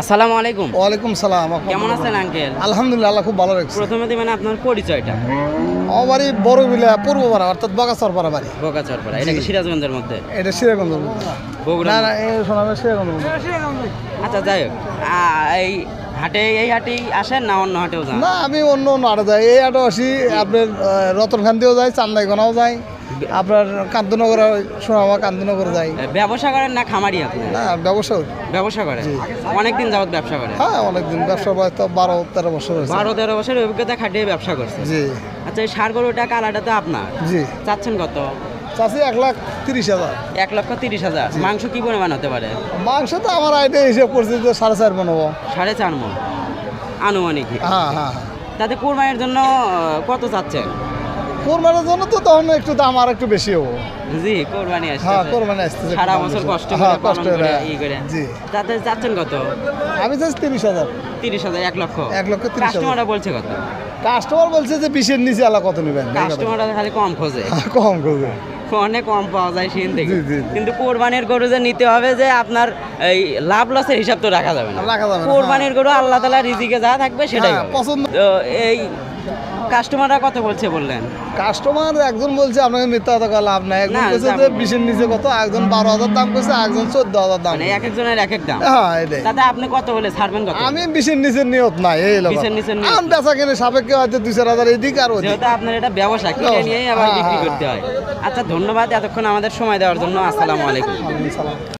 আসসালামু আলাইকুম। ওয়ালাইকুম সালাম কেমন আছেন আঙ্কেল? আলহামদুলিল্লাহ খুব ভালো রাখছে। প্রথমে দিবেন আপনার পরিচয়টা। আমার বাড়ি বিলা পূর্ব পাড়া অর্থাৎ বগাচর পাড়া বাড়ি। বোকাচরপাড়া এটা কি সিরাজগঞ্জের মধ্যে? এটা সিরাগঞ্জ বগুড়া না না সিরাগঞ্জ আচ্ছা যাই হোক। এই হাটে এই হাটেই আসেন না অন্য হাটেও যান? না আমি অন্য অন্য আড়ে যাই। এই আড়ে আসি আপনার রতনখান্দিও যাই চান্দাইগনাও যাই। আপনার কান্তনগর সোনামা কান্তনগর যাই। ব্যবসা করেন না খামারি আপনি? না ব্যবসা ব্যবসা করেন? অনেকদিন যাবত ব্যবসা করেন? হ্যাঁ অনেকদিন ব্যবসা বয়স তো বারো তেরো বছর হয়েছে। বারো তেরো বছর অভিজ্ঞতা খাটিয়ে ব্যবসা করছে জি। আচ্ছা এই সার গরুটা কালাটা তো আপনার? জি। চাচ্ছেন কত? চাষি এক লাখ তিরিশ হাজার। এক লক্ষ তিরিশ হাজার। মাংস কি পরিমাণ হতে পারে? মাংস তো আমার আইডিয়া হিসেব করছি যে সাড়ে চার মন হব। সাড়ে চার মন আনুমানিক। হ্যাঁ হ্যাঁ। তাতে কোরবানির জন্য কত চাচ্ছেন? কোরবানির জন্য তো তখন একটু দাম আর একটু বেশি হব। জি কোরবানি হ্যাঁ কোরবানি আসতেছে সারা বছর কষ্ট হ্যাঁ কষ্ট পালন করে করে। ই করে। জি। তাতে চাচ্ছেন কত? আমি চাইছি তিরিশ হাজার। তিরিশ হাজার এক লক্ষ। এক লক্ষ তিরিশ কাস্টমাররা বলছে কত? কাস্টমার বলছে যে বিশের নিচে আলা কত নেবেন? কাস্টমাররা খালি কম খোঁজে। কম অনেক কম পাওয়া যায় সেন থেকে। কিন্তু কোরবানির গরু যে নিতে হবে যে আপনার এই লাভ লসের হিসাব তো রাখা যাবে না। রাখা যাবে কোরবানির গরু আল্লাহ তালা রিজিকে যা থাকবে সেটাই হ্যাঁ, পছন্দ এই কাস্টমাররা কত বলছে বললেন? কাস্টমার একজন বলছে আপনাকে মিথ্যা কথা লাভ নাই। একজন বলছে যে বিশের নিচে কত একজন বারো হাজার দাম করছে একজন চোদ্দ হাজার দাম মানে এক একজনের এক এক দাম। হ্যাঁ এটাই। আপনি কত বলে ছাড়বেন কত? আমি বিশের নিচের নিয়ত নাই এই লোক। বিশের নিচের নিয়ত। আমি বেচা কিনে সাপেক্ষে হয়তো দুই চার হাজার এদিক আর ওদিক। যেহেতু আপনার এটা ব্যবসা কিনে। নিয়েই আবার হ্যাঁ, বিক্রি হ্যাঁ, করতে হয়। আচ্ছা ধন্যবাদ এতক্ষণ আমাদের সময় দেওয়ার জন্য। আসসালামু আলাইকুম।